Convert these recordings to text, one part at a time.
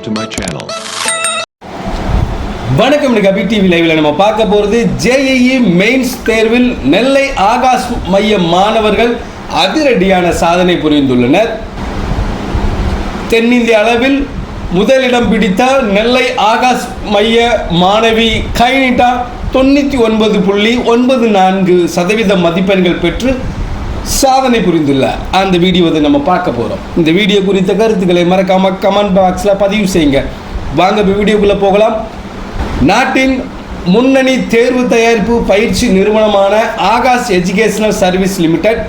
subscribe to my channel. வணக்கம் இன்னைக்கு அபி TV லைவ்ல நம்ம பார்க்க போகிறது ஜேஇஇ மெயின்ஸ் தேர்வில் நெல்லை ஆகாஷ் மைய மாணவர்கள் அதிரடியான சாதனை புரிந்துள்ளனர் தென்னிந்திய அளவில் முதலிடம் பிடித்த நெல்லை ஆகாஷ் மைய மாணவி கைனிட்டா தொண்ணூற்றி ஒன்பது புள்ளி ஒன்பது நான்கு சதவீத மதிப்பெண்கள் பெற்று சாதனை புரிந்துள்ளார் அந்த வீடியோவை நம்ம பார்க்க போகிறோம் இந்த வீடியோ குறித்த கருத்துக்களை மறக்காம கமெண்ட் பாக்ஸில் பதிவு செய்யுங்க. வாங்க வீடியோக்குள்ளே போகலாம். நாட்டின் முன்னணி தேர்வு தயாரிப்பு பயிற்சி நிறுவனமான Aakash educational service limited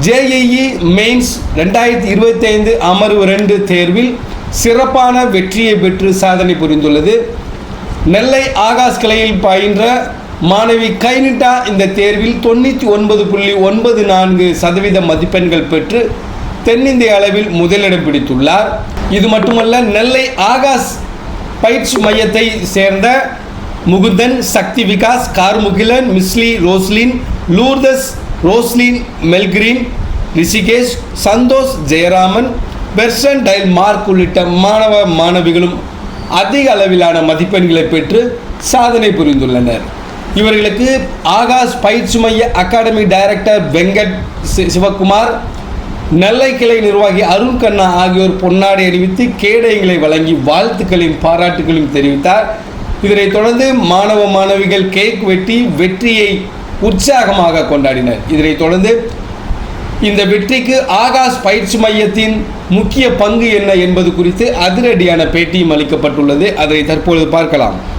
JEE mains ரெண்டாயிரத்தி இருபத்தைந்து அமர்வு ரெண்டு தேர்வில் சிறப்பான வெற்றியை பெற்று சாதனை புரிந்துள்ளது. நெல்லை ஆகாஷ் கிளையில் பயின்ற மாணவி கைனிட்டா இந்த தேர்வில் தொண்ணூற்றி ஒன்பது புள்ளி ஒன்பது நான்கு சதவீத மதிப்பெண்கள் பெற்று தென்னிந்திய அளவில் முதலிடம் பிடித்துள்ளார். இது மட்டுமல்ல நெல்லை ஆகாஷ் பயிற்சி மையத்தை சேர்ந்த Mukundan Sakthi Vikas Karmugilan Misly Roslin லூர்தஸ் Roslin Melgreen Rishikesh Santhosh Jayaraman percentile mark உள்ளிட்ட மாணவ மாணவிகளும் அதிக அளவிலான மதிப்பெண்களை பெற்று சாதனை புரிந்துள்ளனர். இவர்களுக்கு ஆகாஷ் பயிற்சி மைய அகாடமி டைரக்டர் வெங்கட் சி- சிவகுமார் நெல்லை கிளை நிர்வாகி அருண் கண்ணா ஆகியோர் பொன்னாடை அறிவித்து கேடயங்களை வழங்கி வாழ்த்துக்களையும் பாராட்டுகளையும் தெரிவித்தார். இதனைத் தொடர்ந்து மாணவ மாணவிகள் கேக் வெட்டி வெற்றியை உற்சாகமாக கொண்டாடினர். இதனைத் தொடர்ந்து இந்த வெற்றிக்கு ஆகாஷ் பயிற்சி மையத்தின் முக்கிய பங்கு என்ன என்பது குறித்து அதிரடியான பேட்டியும் அளிக்கப்பட்டுள்ளது. அதை தற்பொழுது பார்க்கலாம்.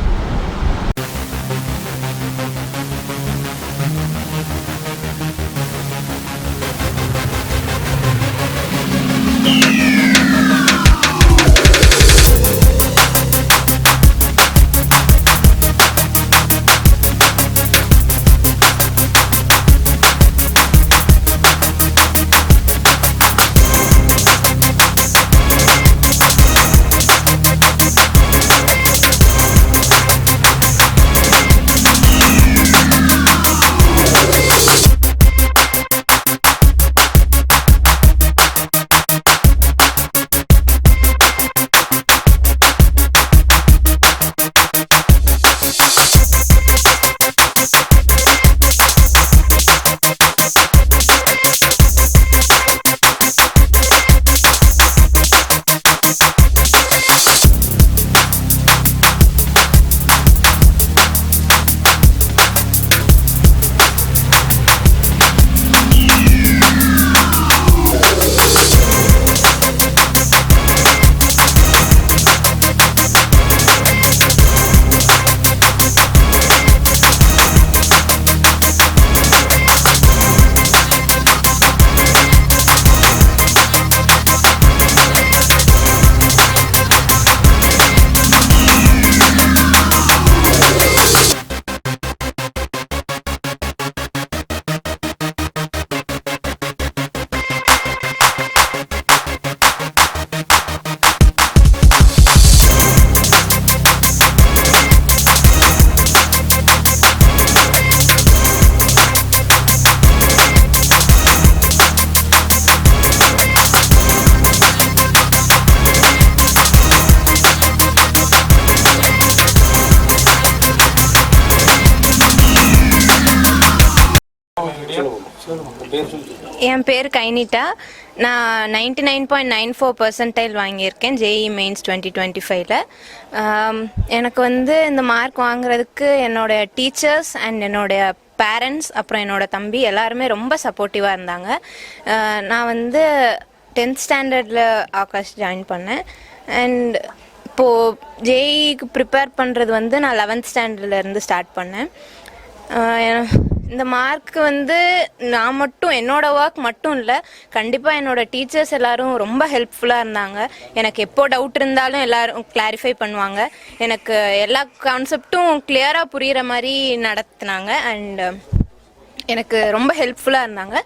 என் பேர் கைனிட்டா. நான் ninety nine point nine four percentile வாங்கியிருக்கேன் ஜேஇ மெயின்ஸ் டுவெண்ட்டி டுவெண்ட்டி ஃபைவ்ல எனக்கு வந்து இந்த மார்க் வாங்குறதுக்கு என்னோட டீச்சர்ஸ் அண்ட் என்னுடைய பேரண்ட்ஸ் அப்புறம் என்னோட தம்பி எல்லாருமே ரொம்ப சப்போர்ட்டிவாக இருந்தாங்க. நான் வந்து டென்த் ஸ்டாண்டர்டில் ஆகாஷ் ஜாயின் பண்ணேன். அண்ட் இப்போது ஜேஇக்கு ப்ரிப்பேர் பண்ணுறது வந்து நான் லெவன்த் ஸ்டாண்டர்ட்லேருந்து ஸ்டார்ட் பண்ணேன். இந்த மார்க் வந்து நான் மட்டும் என்னோட ஒர்க் மட்டும் இல்லை கண்டிப்பாக என்னோட டீச்சர்ஸ் எல்லாரும் ரொம்ப ஹெல்ப்ஃபுல்லாக இருந்தாங்க. எனக்கு எப்போ டவுட் இருந்தாலும் எல்லாரும் கிளாரிஃபை பண்ணுவாங்க. எனக்கு எல்லா கான்செப்டும் கிளியராக புரிகிற மாதிரி நடத்துனாங்க. அண்ட் எனக்கு ரொம்ப ஹெல்ப்ஃபுல்லாக இருந்தாங்க.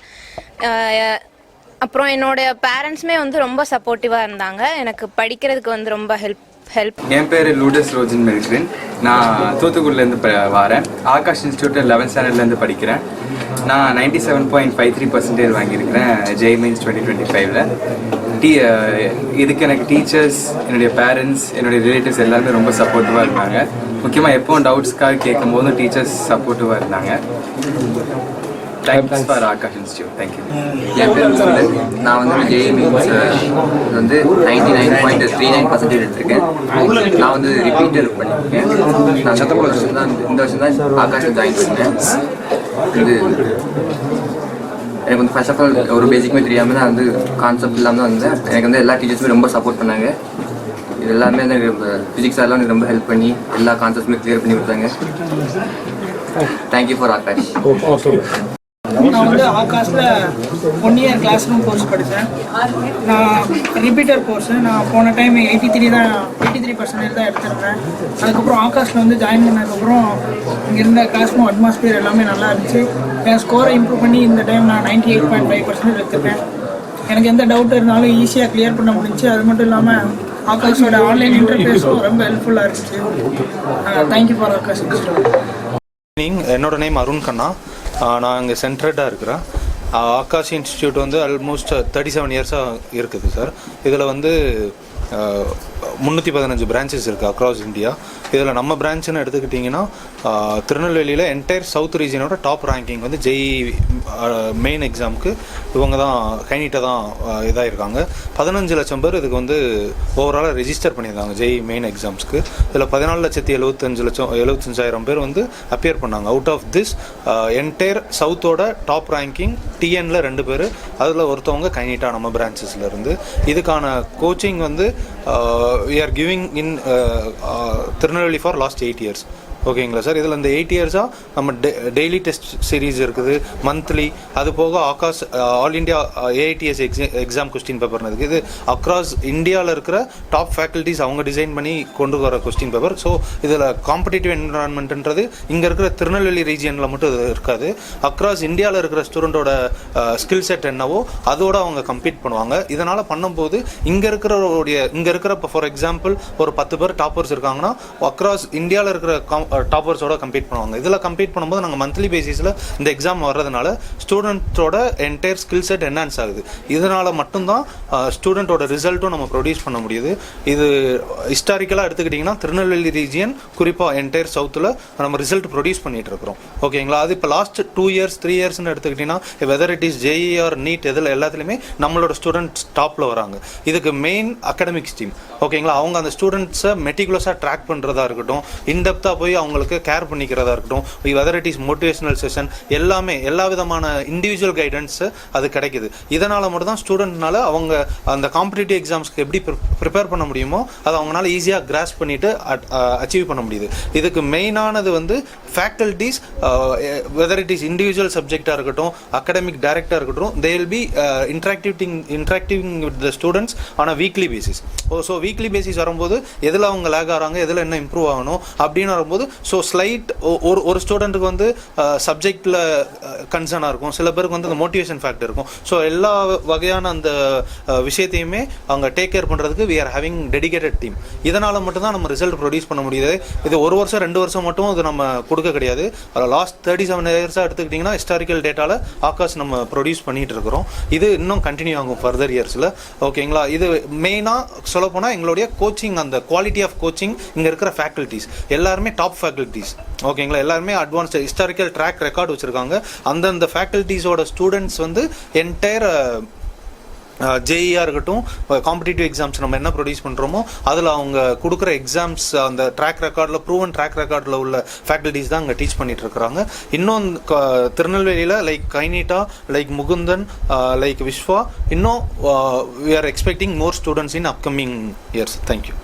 அப்புறம் என்னோட பேரண்ட்ஸுமே வந்து ரொம்ப சப்போர்ட்டிவாக இருந்தாங்க. எனக்கு படிக்கிறதுக்கு வந்து ரொம்ப ஹெல்ப் ஹெல்ப் என் பேர் லூடஸ் ரோஜின் மெல்கிரன் நான் தூத்துக்குடிலேருந்து ப வரேன். ஆகாஷ் இன்ஸ்டியூட்டில் லெவன்த் ஸ்டாண்டர்ட்லேருந்து படிக்கிறேன். நான் ninety seven point five three percentage வாங்கியிருக்கிறேன். ஜெய் மீன்ஸ் டுவெண்ட்டி டுவெண்ட்டி ஃபைவ்ல டீ இதுக்கு எனக்கு டீச்சர்ஸ் என்னுடைய பேரண்ட்ஸ் என்னுடைய ரிலேட்டிவ்ஸ் எல்லாருமே ரொம்ப சப்போர்ட்டிவாக இருந்தாங்க. முக்கியமாக எப்போ டவுட்ஸ்க்காக கேட்கும் போதும் டீச்சர்ஸ் சப்போர்ட்டிவாக இருந்தாங்க. Thanks for Aakash institute thank you என் பேர் முகுந்தன் நான் வந்து ஜேஇ மீன்ஸ் வந்து ninety nine point three nine percentage எடுத்திருக்கேன். நான் வந்து ரிப்பீட்டர் பண்ணியிருக்கேன் நான் சத்த வருஷம் தான் இந்த வருஷம் தான் ஆகாஷ் ஜாயின் பண்ணேன். இது எனக்கு வந்து ஃபர்ஸ்ட் ஆஃப் ஆல் ஒரு பேசிக்குமே தெரியாமல் தான் வந்து கான்செப்ட் இல்லாமல் தான் வந்தேன். எனக்கு வந்து எல்லா டீச்சர்ஸுமே ரொம்ப சப்போர்ட் பண்ணாங்க. இது எல்லாமே எனக்கு ஃபிசிக்ஸ் எல்லாம் எனக்கு ரொம்ப ஹெல்ப் பண்ணி எல்லா கான்செப்ட்ஸுமே கிளியர் பண்ணி கொடுத்தாங்க. தேங்க்யூ ஃபார் ஆகாஷ் நான் வந்து ஆகாஷில் one year classroom course படித்தேன். நான் ரிப்பீட்டர் கோர்ஸு நான் போன டைம் எயிட்டி த்ரீ தான் எயிட்டி த்ரீ பர்சன்டேஜ் தான் எடுத்திருந்தேன். அதுக்கப்புறம் ஆகாஷில் வந்து ஜாயின் பண்ணதுக்கப்புறம் இங்கே இருந்த கிளாஸ் ரூம் அட்மாஸ்பியர் எல்லாமே நல்லா இருந்துச்சு. என் ஸ்கோரை இம்ப்ரூவ் பண்ணி இந்த டைம் நான் ninety eight point five percentage எடுத்திருக்கேன். எனக்கு எந்த டவுட் இருந்தாலும் ஈஸியாக கிளியர் பண்ண முடிஞ்சு அது மட்டும் இல்லாமல் ஆகாஷோட ஆன்லைன் இன்டர்ஃபேஸும் ரொம்ப ஹெல்ப்ஃபுல்லாக இருந்துச்சு. தேங்க்யூ ஃபார் ஆகாஷ் என்னோட நேம் அருண் கண்ணா. நான் இங்கே சென்ட்ரடாக இருக்கிறேன். ஆகாஷ் இன்ஸ்டியூட் வந்து ஆல்மோஸ்ட் தேர்ட்டி செவன் இயர்ஸாக இருக்குது சார் இதில் வந்து முந்நூற்றி பதினஞ்சு பிரான்ச்சஸ் இருக்குது அக்ராஸ் இந்தியா இதில் நம்ம பிரான்ச்சுன்னு எடுத்துக்கிட்டிங்கன்னா திருநெல்வேலியில் என்டையர் சவுத் ரீஜனோட டாப் ரேங்கிங் வந்து ஜெய் மெயின் எக்ஸாமுக்கு இவங்க தான் கைனிட்ட தான் இதாக இருக்காங்க பதினஞ்சு லட்சம் பேர் இதுக்கு வந்து ஓவராலாக ரெஜிஸ்டர் பண்ணியிருந்தாங்க ஜெய் மெயின் எக்ஸாம்ஸ்க்கு இதில் பதினாலு லட்சத்தி எழுபத்தஞ்சு லட்சம் எழுபத்தஞ்சாயிரம் பேர் வந்து அப்பியர் பண்ணாங்க. அவுட் ஆஃப் திஸ் என்டையர் சவுத்தோட டாப் ரேங்கிங் டிஎன்ல ரெண்டு பேர் அதில் ஒருத்தவங்க கைனிட்டா நம்ம பிரான்ச்சஸ்லேருந்து இதுக்கான கோச்சிங் வந்து we are giving in uh, uh, Tirunelveli for last eight years. ஓகேங்களா சார்? இதில் இந்த எயிட் இயர்ஸாக நம்ம டெய்லி டெஸ்ட் சீரீஸ் இருக்குது மந்த்லி அது போக Aakash all India AITS exam exam question பேப்பர்னு இருக்குது. இது அக்ராஸ் இந்தியாவில் இருக்கிற டாப் ஃபேக்கல்ட்டிஸ் அவங்க டிசைன் பண்ணி கொண்டு வர கொஸ்டின் பேப்பர் ஸோ இதில் காம்படிட்டிவ் என்வரான்மெண்ட்ன்றது இங்கே இருக்கிற திருநெல்வேலி ரீஜியனில் மட்டும் இது இருக்காது. அக்ராஸ் இந்தியாவில் இருக்கிற ஸ்டூடெண்ட்டோட ஸ்கில் செட் என்னவோ அதோட அவங்க கம்ப்ளீட் பண்ணுவாங்க. இதனால் பண்ணும்போது இங்கே இருக்கிறவருடைய இங்கே இருக்கிற இப்போ ஃபார் எக்ஸாம்பிள் ஒரு பத்து பேர் டாப்பர்ஸ் இருக்காங்கன்னா அக்ராஸ் இந்தியாவில் இருக்கிற Uh, டாப்பர்ஸோட கம்ப்ளீட் பண்ணுவாங்க. இதில் கம்ப்ளீட் பண்ணும்போது நாங்கள் மந்த்லி பேசிஸில் இந்த எக்ஸாம் வர்றதுனால ஸ்டூடெண்ட்ஸோட என்டையர் ஸ்கில் செட் என்ஹான்ஸ் ஆகுது. இதனால் மட்டும்தான் uh, ஸ்டூடெண்ட்டோட ரிசல்ட்டும் நம்ம ப்ரொடியூஸ் பண்ண முடியுது. இது ஹிஸ்டாரிக்கலாக எடுத்துக்கிட்டிங்கன்னா திருநெல்வேலி ரீஜியன் குறிப்பாக என்டையர் சவுத்தில் நம்ம ரிசல்ட் ப்ரொடியூஸ் பண்ணிட்டு இருக்கிறோம். ஓகேங்களா அது இப்போ லாஸ்ட் டூ இயர்ஸ் த்ரீ இயர்ஸ்னு எடுத்துக்கிட்டிங்கன்னா whether it is JEE or NEET இதில் எல்லாத்துலேயுமே நம்மளோட ஸ்டூடெண்ட்ஸ் டாப்பில் வராங்க. இதுக்கு மெயின் அகாடமிக்ஸ் டீம் ஓகேங்களா அவங்க அந்த ஸ்டூடெண்ட்ஸை மெட்டிகுலஸாக ட்ராக் பண்ணுறதா இருக்கட்டும் இன்டெப்த்தாக போய் அவங்களுக்கு கேர் பண்ணிக்கிறதா இருக்கட்டும் whether it is motivational session எல்லாமே எல்லா விதமான இண்டிவிஜுவல் கைடன்ஸு அது கிடைக்குது. இதனால் மட்டும் தான் ஸ்டூடெண்ட்னால அவங்க அந்த காம்படிட்டிவ் எக்ஸாம்ஸ்க்கு எப்படி ப்ரிப்பேர் பண்ண முடியுமோ அதை அவங்களால ஈஸியாக கிராஸ் பண்ணிட்டு அச்சீவ் uh, பண்ண முடியுது. இதுக்கு மெயினானது வந்து faculties whether it is individual சப்ஜெக்டாக இருக்கட்டும் அகடமிக் டைரக்டாக இருக்கட்டும் they will be interacting interacting with the students on a weekly basis oh so weekly basis வரும்போது எதில் அவங்க லேக் ஆகிறாங்க எதில் என்ன இம்ப்ரூவ் ஆகணும் அப்படின்னு வரும்போது ஸோ ஸ்லைட் ஒரு ஒரு ஸ்டூடெண்ட்டுக்கு வந்து uh, சப்ஜெக்டில் கன்சர்னாக uh, இருக்கும். சில பேருக்கு வந்து அந்த மோட்டிவேஷன் ஃபேக்டர் இருக்கும். ஸோ எல்லா வகையான அந்த uh, விஷயத்தையுமே அவங்க டேக் கேர் பண்ணுறதுக்கு we are having dedicated team இதனால் மட்டும்தான் நம்ம ரிசல்ட் ப்ரொடியூஸ் பண்ண முடியுது. இது ஒரு வருஷம் ரெண்டு வருஷம் மட்டும் இது நம்ம கொடுக்க கிடையாது. அதில் லாஸ்ட் தேர்ட்டி செவன் இயர்ஸாக எடுத்துக்கிட்டிங்கன்னா ஹிஸ்டாரிக்கல் டேட்டாவில் ஆகாஷ் நம்ம ப்ரொடியூஸ் பண்ணிகிட்டு இருக்கிறோம். இது இன்னும் கண்டினியூ ஆகும் ஃபர்தர் இயர்ஸில் ஓகேங்களா இது மெயினாக சொல்லப்போனால் எங்களுடைய கோச்சிங் அந்த குவாலிட்டி ஆஃப் கோச்சிங் இங்கே இருக்கிற ஃபேக்கல்ட்டிஸ் எல்லாருமே டாப் ஃபேக்கல்ட்டிஸ் ஓகேங்களா எல்லாருமே அட்வான்ஸ்டு ஹிஸ்டாரிக்கல் ட்ராக் ரெக்கார்டு வச்சுருக்காங்க. அந்தந்த ஃபேக்கல்ட்டிஸோட ஸ்டூடெண்ட்ஸ் வந்து என்டையர் ஜேஇயாக இருக்கட்டும் காம்படிட்டிவ் எக்ஸாம்ஸ் நம்ம என்ன ப்ரொடியூஸ் பண்ணுறோமோ அதில் அவங்க கொடுக்குற எக்ஸாம்ஸ் அந்த ட்ராக் ரெக்கார்டில் ப்ரூவன் ட்ராக் ரெக்கார்டில் உள்ள ஃபேக்கல்ட்டிஸ் தான் அங்கே டீச் பண்ணிட்டு இருக்கிறாங்க. இன்னும் க- திருநெல்வேலியில் லைக் கைனிட்டா லைக் முகுந்தன் லைக் விஸ்வா இன்னும் we are expecting more students in upcoming years thank you